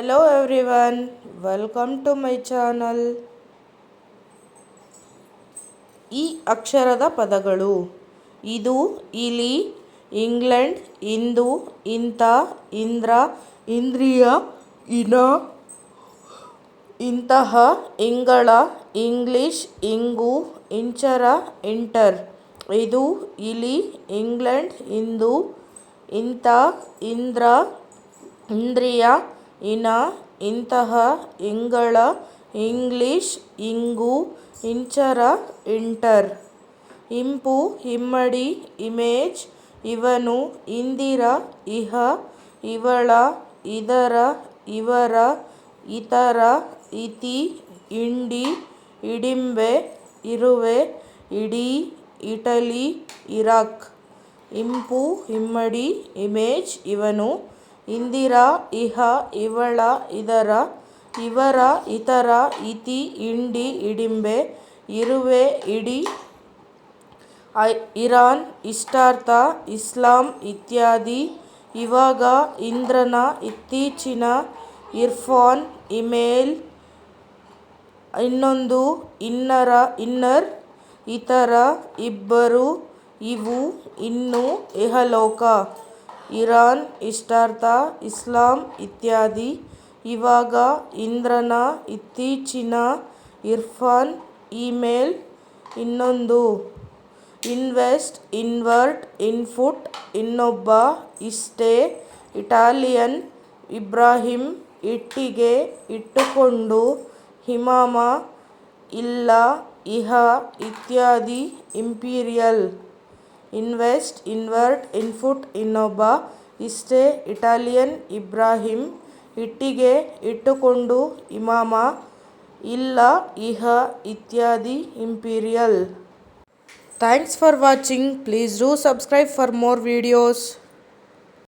Hello everyone, welcome to my channel ಈ ಅಕ್ಷರದ ಪದಗಳು ಇದು ಇಲಿ ಇಂಗ್ಲೆಂಡ್ ಇಂದು ಇಂಥ ಇಂದ್ರ ಇಂದ್ರಿಯ ಇನ ಇಂತಹ ಇಂಗಳ ಇಂಗ್ಲಿಷ್ ಇಂಗು ಇಂಚರ ಇಂಟರ್. ಇದು ಇಲಿ ಇಂಗ್ಲೆಂಡ್ ಇಂದು ಇಂಥ ಇಂದ್ರ ಇಂದ್ರಿಯ ಇನ ಇಂತಹ ಇಂಗಳ ಇಂಗ್ಲಿಷ್ ಇಂಗು ಇಂಚರ ಇಂಟರ್. ಇಂಪು ಇಮ್ಮಡಿ ಇಮೇಜ್ ಇವನು ಇಂದಿರ ಇಹ ಇವಳ ಇದರ ಇವರ ಇತರ ಇತಿ ಇಂಡಿ ಇಡಿಂಬೆ ಇರುವೆ ಇಡೀ ಇಟಲಿ ಇರಾಕ್. ಇಂಪು ಇಮ್ಮಡಿ ಇಮೇಜ್ ಇವನು ಇಂದಿರ, ಇಹ, ಇವಳ, ಇದರ, ಇವರ, ಇತರ, ಇತಿ, ಇಂಡಿ, ಇಡಿಂಬೆ, ಇರುವೆ, ಇಡಿ ಇರಾನ್, ಇಷ್ಟಾರ್ಥ, ಇಸ್ಲಾಂ ಇತ್ಯಾದಿ, ಇವಾಗ, ಇಂದ್ರನ, ಇತ್ತೀಚಿನ, ಇರ್ಫಾನ್, ಇಮೇಲ್, ಇನ್ನೊಂದು, ಇನ್ನರ, ಇನ್ನರ್, ಇತರ, ಇಬ್ಬರು, ಇವು, ಇನ್ನು, ಇಹಲೋಕ. ಇರಾನ್, ಇಷ್ಟಾರ್ಥ, ಇಸ್ಲಾಂ ಇತ್ಯಾದಿ. ಇವಾಗ ಇಂದ್ರನ ಇತ್ತೀಚಿನ ಇರ್ಫಾನ್ ಇಮೇಲ್ ಇನ್ನೊಂದು. ಇನ್ವೆಸ್ಟ್, ಇನ್ವರ್ಟ್ ಇನ್ಫುಟ್ ಇನ್ನೊಬ್ಬ, ಇಷ್ಟೇ. ಇಟಾಲಿಯನ್ ಇಬ್ರಾಹಿಂ ಇಟ್ಟಿಗೆ ಇಟ್ಟುಕೊಂಡು ಹಿಮಾಮ, ಇಲ್ಲ, ಇಹ ಇತ್ಯಾದಿ, ಇಂಪೀರಿಯಲ್. ಇನ್ವೆಸ್ಟ್, ಇನ್ವರ್ಟ್ ಇನ್ಪುಟ್ ಇನ್ನೊಬ್ಬ, ಇಷ್ಟೇ ಇಟಾಲಿಯನ್ ಇಬ್ರಾಹಿಂ, ಇಟ್ಟಿಗೆ, ಇಟ್ಟುಕೊಂಡು, ಇಮಾಮ, ಇಲ್ಲ, ಇಹ, ಇತ್ಯಾದಿ, imperial. Thanks for watching. Please do subscribe for more videos.